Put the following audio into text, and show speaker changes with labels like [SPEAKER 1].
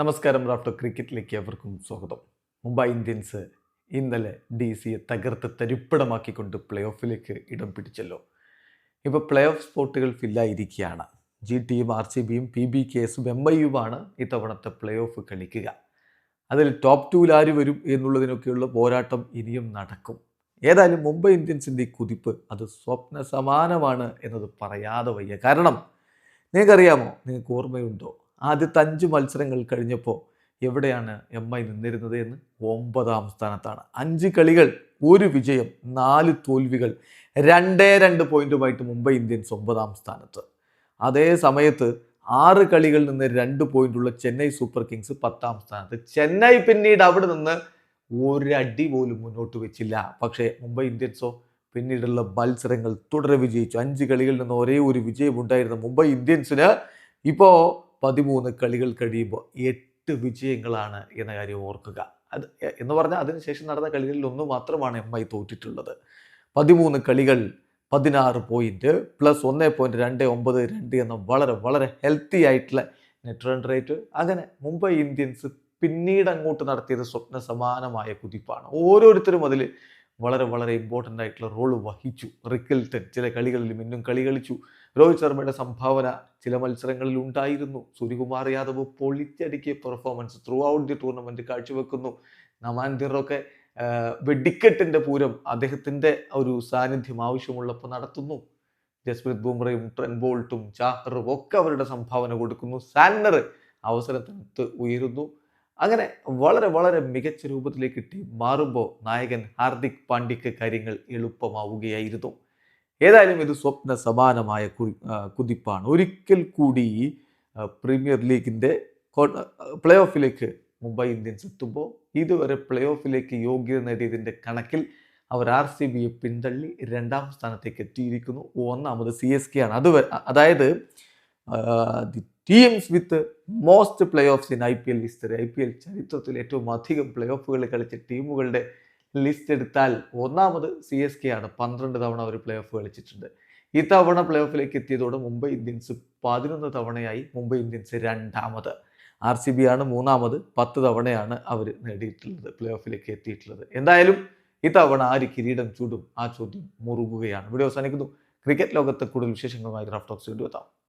[SPEAKER 1] നമസ്കാരം റാഫ്റ്റർ ക്രിക്കറ്റിലേക്ക് അവർക്കും സ്വാഗതം. മുംബൈ ഇന്ത്യൻസ് ഇന്നലെ ഡി സിയെ തകർത്ത് തരിപ്പിടമാക്കിക്കൊണ്ട് പ്ലേ ഓഫിലേക്ക് ഇടം പിടിച്ചല്ലോ. ഇപ്പോൾ പ്ലേ ഓഫ് സ്പോട്ടുകൾ ഫില്ലായിരിക്കുകയാണ്. ജി ടിയും ആർ സി ബിയും പി ബി കെ എസും എം ഐ യുമാണ് ഇത്തവണത്തെ പ്ലേ ഓഫ് കളിക്കുക. അതിൽ ടോപ്പ് ടൂവിൽ ആര് വരും എന്നുള്ളതിനൊക്കെയുള്ള പോരാട്ടം ഇനിയും നടക്കും. ഏതായാലും മുംബൈ ഇന്ത്യൻസിന്റെ ഈ കുതിപ്പ് അത് സ്വപ്ന സമാനമാണ് എന്നത് പറയാതെ വയ്യ. കാരണം നിങ്ങൾക്കറിയാമോ? നിങ്ങൾക്ക് ഓർമ്മയുണ്ടോ? ആദ്യത്തെ അഞ്ച് മത്സരങ്ങൾ കഴിഞ്ഞപ്പോൾ എവിടെയാണ് എം ഐ നിന്നിരുന്നത് എന്ന് ഒമ്പതാം സ്ഥാനത്താണ്. അഞ്ച് കളികൾ ഒരു വിജയം നാല് തോൽവികൾ രണ്ടേ രണ്ട് പോയിന്റുമായിട്ട് മുംബൈ ഇന്ത്യൻസ് ഒമ്പതാം സ്ഥാനത്ത്. അതേ സമയത്ത് ആറ് കളികളിൽ നിന്ന് രണ്ട് പോയിന്റുള്ള ചെന്നൈ സൂപ്പർ കിങ്സ് പത്താം സ്ഥാനത്ത്. ചെന്നൈ പിന്നീട് അവിടെ നിന്ന് ഒരടി പോലും മുന്നോട്ട് വെച്ചില്ല. പക്ഷേ മുംബൈ ഇന്ത്യൻസോ പിന്നീടുള്ള മത്സരങ്ങൾ തുടരെ വിജയിച്ചു. അഞ്ച് കളികളിൽ നിന്ന് ഒരേ ഒരു വിജയം ഉണ്ടായിരുന്ന മുംബൈ ഇന്ത്യൻസിന് ഇപ്പോൾ പതിമൂന്ന് കളികൾ കഴിയുമ്പോൾ എട്ട് വിജയങ്ങളാണ് എന്ന കാര്യം ഓർക്കുക. അത് എന്ന് പറഞ്ഞാൽ അതിനുശേഷം നടന്ന കളികളിൽ ഒന്ന് മാത്രമാണ് എം ഐ തോറ്റിട്ടുള്ളത്. പതിമൂന്ന് കളികൾ പതിനാറ് പോയിന്റ് പ്ലസ് ഒന്ന് പോയിന്റ് രണ്ട് ഒമ്പത് രണ്ട് എന്ന വളരെ വളരെ ഹെൽത്തി ആയിട്ടുള്ള നെറ്റ് റൺ റേറ്റ് അങ്ങനെ മുംബൈ ഇന്ത്യൻസ് പിന്നീട് അങ്ങോട്ട് നടത്തിയത് സ്വപ്ന സമാനമായ കുതിപ്പാണ്. ഓരോരുത്തരും അതിൽ വളരെ വളരെ ഇമ്പോർട്ടന്റ് ആയിട്ടുള്ള റോൾ വഹിച്ചു. റിക്കിൽട്ടൺ ചില കളികളിലും ഇന്നും കളി കളിച്ചു. രോഹിത് ശർമ്മയുടെ സംഭാവന ചില മത്സരങ്ങളിൽ ഉണ്ടായിരുന്നു. സൂര്യകുമാർ യാദവ് പൊളിച്ചടുക്കിയ performance throughout the tournament കാഴ്ചവെക്കുന്നു നമാൻതിറൊക്കെ വെടിക്കെട്ടിന്റെ പൂരം അദ്ദേഹത്തിന്റെ ഒരു സാന്നിധ്യം ആവശ്യമുള്ളപ്പോൾ നടത്തുന്നു. ജസ്പ്രീത് ബുംറയും ട്രെൻ ബോൾട്ടും ചാഹറും ഒക്കെ അവരുടെ സംഭാവന കൊടുക്കുന്നു. സാന്നർ അവസരത്തിനൊത്ത് ഉയരുന്നു. അങ്ങനെ വളരെ വളരെ മികച്ച രൂപത്തിലേക്ക് ടീം മാറുമ്പോൾ നായകൻ ഹാർദിക് പാണ്ഡ്യക്ക് കാര്യങ്ങൾ എളുപ്പമാവുകയായിരുന്നു. ഏതായാലും ഇത് സ്വപ്ന സമാനമായ കുതിപ്പാണ്. ഒരിക്കൽ കൂടി പ്രീമിയർ ലീഗിന്റെ പ്ലേ ഓഫിലേക്ക് മുംബൈ ഇന്ത്യൻസ് എത്തുമ്പോൾ ഇതുവരെ പ്ലേ ഓഫിലേക്ക് യോഗ്യത നേടിയതിന്റെ കണക്കിൽ അവർ ആർ സി ബിയെ പിന്തള്ളി രണ്ടാം സ്ഥാനത്തേക്ക് എത്തിയിരിക്കുന്നു. ഒന്നാമത് സി എസ് കെ ആണ് അതുവരെ അതായത് the teams with most play offs in I P L history. I P L ചരിത്രത്തിൽ ഏറ്റവും അധികം പ്ലേ ഓഫുകൾ കളിച്ച ടീമുകളുടെ ലിസ്റ്റ് എടുത്താൽ ഒന്നാമത് സി എസ് കെ ആണ്. പന്ത്രണ്ട് തവണ അവർ പ്ലേ ഓഫ് കളിച്ചിട്ടുണ്ട്. ഇത്തവണ പ്ലേ ഓഫിലേക്ക് എത്തിയതോടെ മുംബൈ ഇന്ത്യൻസ് പതിനൊന്ന് തവണയായി മുംബൈ ഇന്ത്യൻസ് രണ്ടാമത്. ആർ സി ബി ആണ് മൂന്നാമത്. പത്ത് തവണയാണ് അവർ നേടിയിട്ടുള്ളത് പ്ലേ ഓഫിലേക്ക് എത്തിയിട്ടുള്ളത്. എന്തായാലും ഇത്തവണ ആര് കിരീടം ചൂടും ആ ചോദ്യം മുറുകുകയാണ്. ഇവിടെ അവസാനിക്കുന്നു. ക്രിക്കറ്റ് ലോകത്തെ കൂടുതൽ വിശേഷങ്ങളുമായി റാഫ്റ്റോക്സ് വീണ്ടും എത്താം.